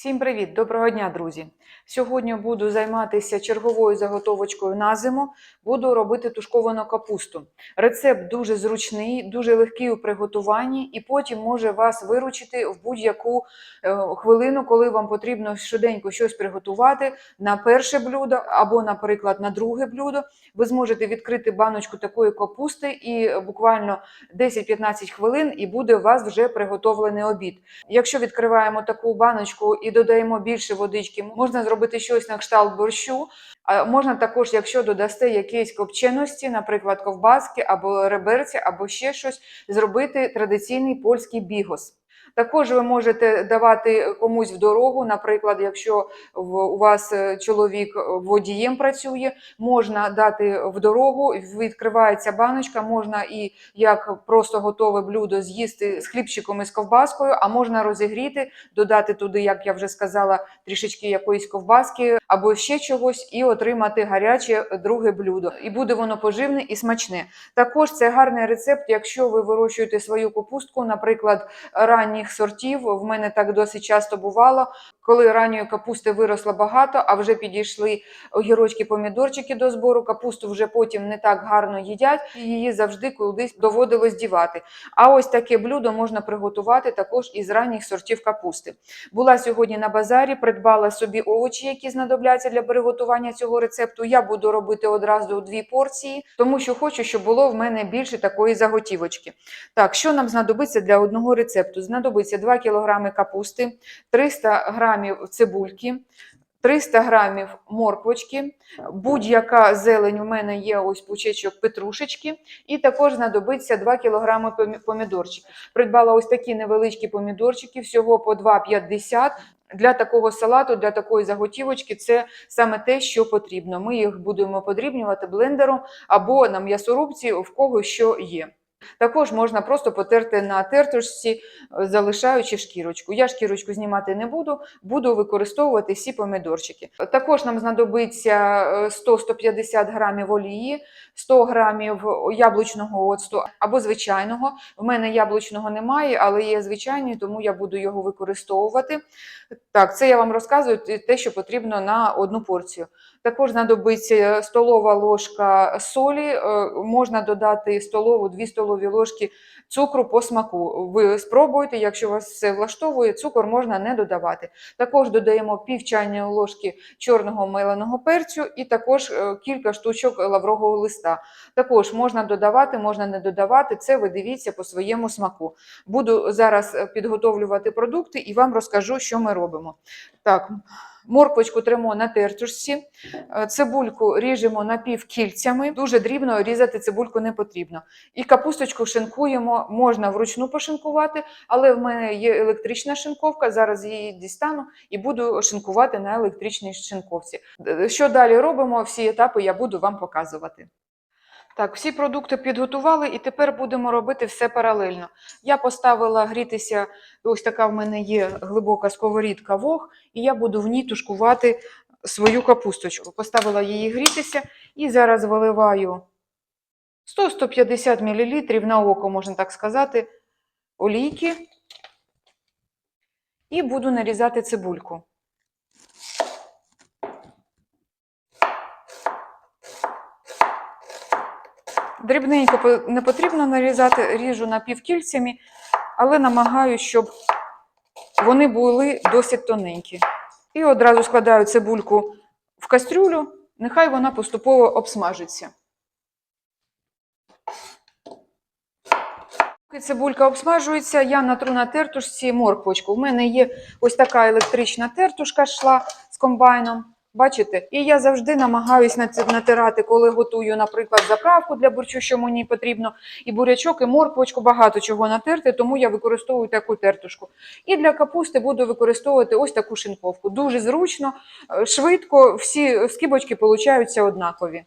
Всім привіт! Доброго дня, друзі! Сьогодні буду займатися черговою заготовочкою на зиму. Буду робити тушковану капусту. Рецепт дуже зручний, дуже легкий у приготуванні, і потім може вас виручити в будь-яку е, хвилину, коли вам потрібно швиденько щось приготувати на перше блюдо або, наприклад, на друге блюдо. Ви зможете відкрити баночку такої капусти і буквально 10-15 хвилин, і буде у вас вже приготовлений обід. Якщо відкриваємо таку баночку і додаємо більше водички, можна зробити щось на кшталт борщу. А можна також, якщо додасте якісь копченості, наприклад, ковбаски або реберці, або ще щось, зробити традиційний польський бігос. Також ви можете давати комусь в дорогу, наприклад, якщо у вас е, чоловік водієм працює, можна дати в дорогу, відкривається баночка, можна і як просто готове блюдо з'їсти з хлібчиком і з ковбаскою, а можна розігріти, додати туди, як я вже сказала, трішечки якоїсь ковбаски або ще чогось, і отримати гаряче друге блюдо. І буде воно поживне і смачне. Також це гарний рецепт, якщо ви вирощуєте свою капустку, наприклад, ранніх сортів. В мене так досить часто бувало, коли ранньої капусти виросло багато, а вже підійшли огірочки, помідорчики до збору. Капусту вже потім не так гарно їдять, і її завжди кудись доводилось дівати. А ось таке блюдо можна приготувати також із ранніх сортів капусти. Була сьогодні на базарі, придбала собі овочі, які знадобляться для приготування цього рецепту. Я буду робити одразу дві порції, тому що хочу, щоб було в мене більше такої заготівочки. Так, що нам знадобиться для одного рецепту? Знадобиться 2 кг капусти, 300 грамів цибульки. 300 грамів морквочки, будь-яка зелень у мене є ось пучечок петрушечки, і також знадобиться 2 кг помідорчиків. Придбала ось такі невеличкі помідорчики, всього по 2,50 для такого салату, для такої заготівочки це саме те, що потрібно. Ми їх будемо подрібнювати блендером або на м'ясорубці, в кого що є. Також можна просто потерти на тертушці, е, залишаючи шкірочку. Я шкірочку знімати не буду, буду використовувати всі помідорчики. Також нам знадобиться е, 100-150 грамів олії, 100 грамів яблучного оцту або звичайного. В мене яблучного немає, але є звичайний, тому я буду його використовувати. Так, це я вам розказую те, що потрібно на одну порцію. Також знадобиться столова ложка солі, е, можна додати столову, 2 столові ложки цукру по смаку. Ви спробуйте, якщо вас все влаштовує, цукор можна не додавати. Також додаємо пів чайної ложки чорного меленого перцю і також е, кілька штучок лаврового листа. Також можна додавати, можна не додавати, це ви дивіться по своєму смаку. Буду зараз е, підготовлювати продукти і вам розкажу, що ми робимо. Так, морквочку тремо на тертушці, е, цибульку ріжемо напівкільцями. Дуже дрібно різати цибульку не потрібно. І капусточку шинкуємо, можна вручну пошинкувати, але в мене є електрична шинковка. Зараз її дістану і буду шинкувати на електричній шинковці. Е, Що далі робимо? Всі етапи я буду вам показувати. Так, всі продукти підготували, і тепер будемо робити все паралельно. Я поставила грітися, ось така в мене є глибока сковорідка вог, і я буду в ній тушкувати свою капусточку. Поставила її грітися і зараз виливаю 100-150 мл на око, можна так сказати, олійки. І буду нарізати цибульку. Дрібненько не потрібно нарізати, ріжу напівкільцями, але намагаюся, щоб вони були досить тоненькі. І одразу складаю цибульку в кастрюлю, нехай вона поступово обсмажиться. Поки цибулька обсмажується, я натру на тертушці морквочку. У мене є ось така електрична тертушка йшла з комбайном. Бачите? І я завжди намагаюся натирати, коли готую, наприклад, заправку для бурчу, що мені потрібно, і бурячок, і морквочку, багато чого натерти, тому я використовую таку тертушку. І для капусти буду використовувати ось таку шинковку. Дуже зручно, е, швидко, всі скибочки получаються однакові.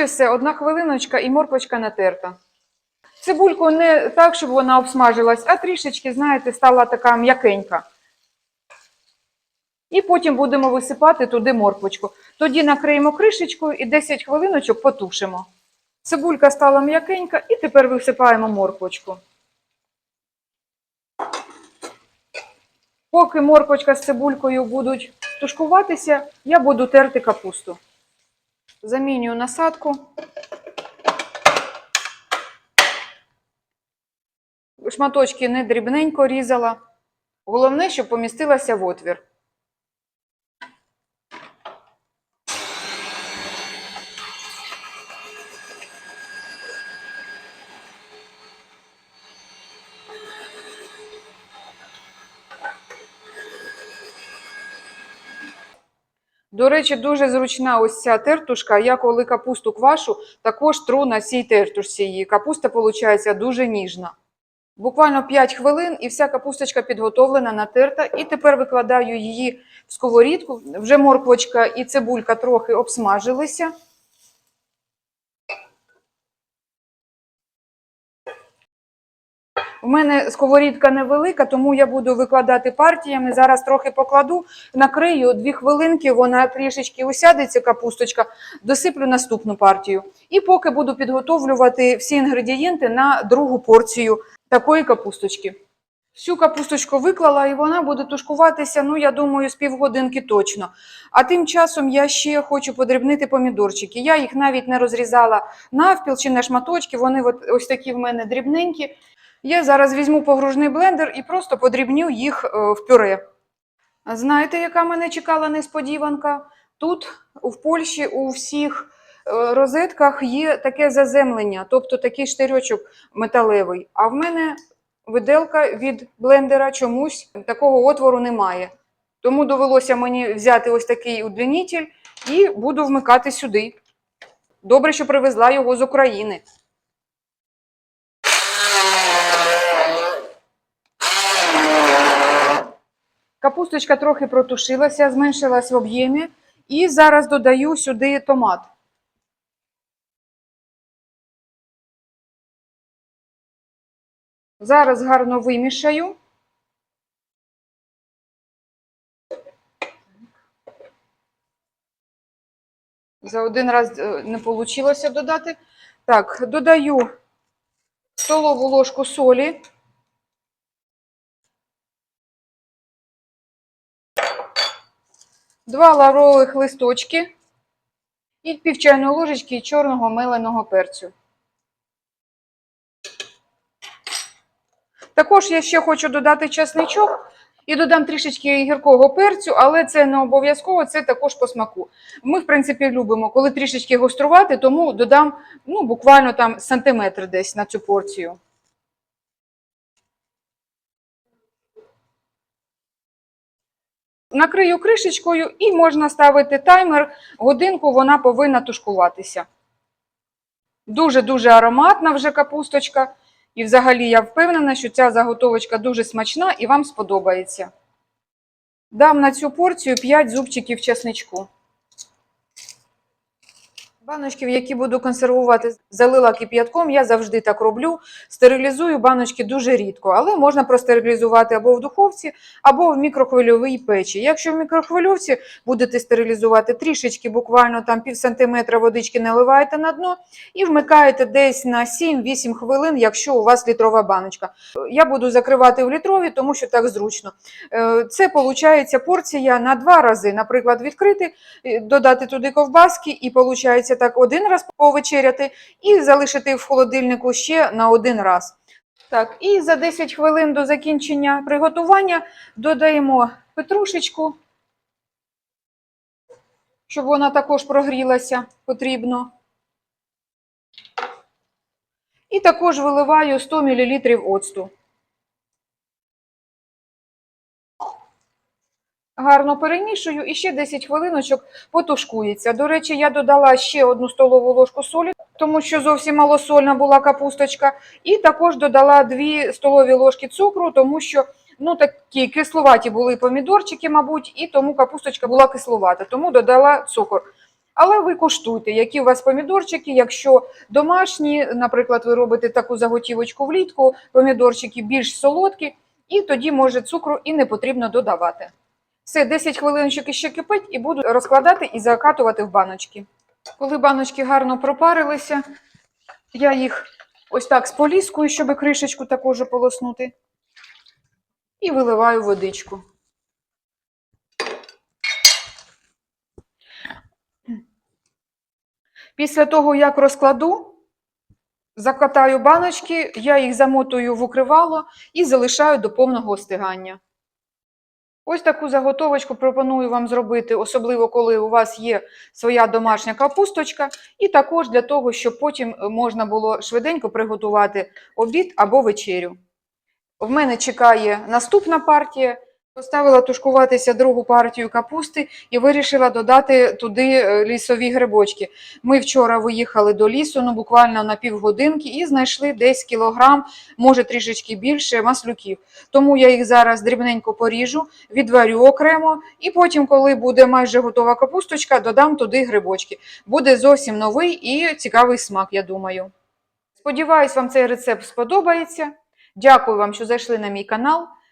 Ось все, одна хвилиночка і морквочка натерта. Цибульку не так, щоб вона обсмажилась, а трішечки, знаєте, стала така м'якенька. І потім будемо висипати туди морквочку. Тоді накриємо кришечкою і 10 хвилиночок потушимо. Цибулька стала м'якенька, і тепер висипаємо морквочку. Поки морквочка з цибулькою будуть тушкуватися, я буду терти капусту. Замінюю насадку. Шматочки не дрібненько різала. Головне, щоб помістилася в отвір. До речі, дуже зручна ось ця тертушка. Я коли капусту квашу, також тру на цій тертушці її. Капуста виходить дуже ніжна. Буквально 5 хвилин і вся капусточка підготовлена, натерта. І тепер викладаю її в сковорідку. Вже морквочка і цибулька трохи обсмажилися. Мене сковорідка невелика, тому я буду викладати партіями. Зараз трохи покладу, накрию дві хвилинки, вона трішечки усядеться, капусточка, досиплю наступну партію. І поки буду підготовлювати всі інгредієнти на другу порцію такої капусточки. Всю капусточку виклала, і вона буде тушкуватися, ну, я думаю, з півгодинки точно. А тим часом я ще хочу подрібнити помідорчики. Я їх навіть не розрізала навпіл чи на шматочки, вони от ось такі в мене дрібненькі. Я зараз візьму погружний блендер і просто подрібню їх е, в пюре. Знаєте, яка мене чекала несподіванка? Тут, в Польщі, у всіх е, розетках є таке заземлення, тобто такий штирьочок металевий. А в мене виделка від блендера чомусь такого отвору немає. Тому довелося мені взяти ось такий удлінитель і буду вмикати сюди. Добре, що привезла його з України. Капусточка трохи протушилася, зменшилась в об'ємі. І зараз додаю сюди томат. Зараз гарно вимішаю. За один раз е, не вийшло додати. Так, додаю столову ложку солі. Два лаврових листочки і пів чайної ложечки чорного меленого перцю. Також я ще хочу додати чесничок і додам трішечки гіркого перцю, але це не обов'язково, це також по смаку. Ми, в принципі, любимо, коли трішечки гострувати, тому додам ну, буквально там сантиметр десь на цю порцію. Накрию кришечкою і можна ставити таймер. Годинку вона повинна тушкуватися. Дуже-дуже ароматна вже капусточка. І взагалі я впевнена, що ця заготовочка дуже смачна і вам сподобається. Дам на цю порцію 5 зубчиків чесничку. Баночки, які буду консервувати, залила кип'ятком, я завжди так роблю. Стерилізую баночки дуже рідко, але можна простерилізувати або в духовці, або в мікрохвильовій печі. Якщо в мікрохвильовці будете стерилізувати трішечки, буквально там пів сантиметра водички наливаєте на дно і вмикаєте десь на 7-8 хвилин, якщо у вас літрова баночка. Я буду закривати в літрові, тому що так зручно. Е, Це виходить порція на два рази. Наприклад, відкрити, е, додати туди ковбаски і виходить так один раз повечеряти і залишити в холодильнику ще на один раз. Так, і за 10 хвилин до закінчення приготування додаємо петрушечку, щоб вона також прогрілася потрібно. І також виливаю 100 мл оцту. Гарно перемішую і ще 10 хвилиночок потушкується. До речі, я додала ще одну столову ложку солі, тому що зовсім малосольна була капусточка. І також додала 2 столові ложки цукру, тому що ну, такі кисловаті були помідорчики, мабуть, і тому капусточка була кисловата, тому додала цукор. Але ви куштуйте, які у вас помідорчики, якщо домашні, наприклад, ви робите таку заготівочку влітку, помідорчики більш солодкі, і тоді, може, цукру і не потрібно додавати. Все, 10 хвилиночок іще кипить і буду розкладати і закатувати в баночки. Коли баночки гарно пропарилися, я їх ось так споліскую, щоб кришечку також полоснути. І виливаю водичку. Після того, як розкладу, закатаю баночки, я їх замотую в укривало і залишаю до повного остигання. Ось таку заготовочку пропоную вам зробити, особливо коли у вас є своя домашня капусточка, і також для того, щоб потім можна було швиденько приготувати обід або вечерю. В мене чекає наступна партія. Поставила тушкуватися другу партію капусти і вирішила додати туди е, лісові грибочки. Ми вчора виїхали до лісу, ну буквально на півгодинки, і знайшли десь кілограм, може трішечки більше маслюків. Тому я їх зараз дрібненько поріжу, відварю окремо, і потім, коли буде майже готова капусточка, додам туди грибочки. Буде зовсім новий і цікавий смак, я думаю. Сподіваюсь, вам цей рецепт сподобається. Дякую вам, що зайшли на мій канал.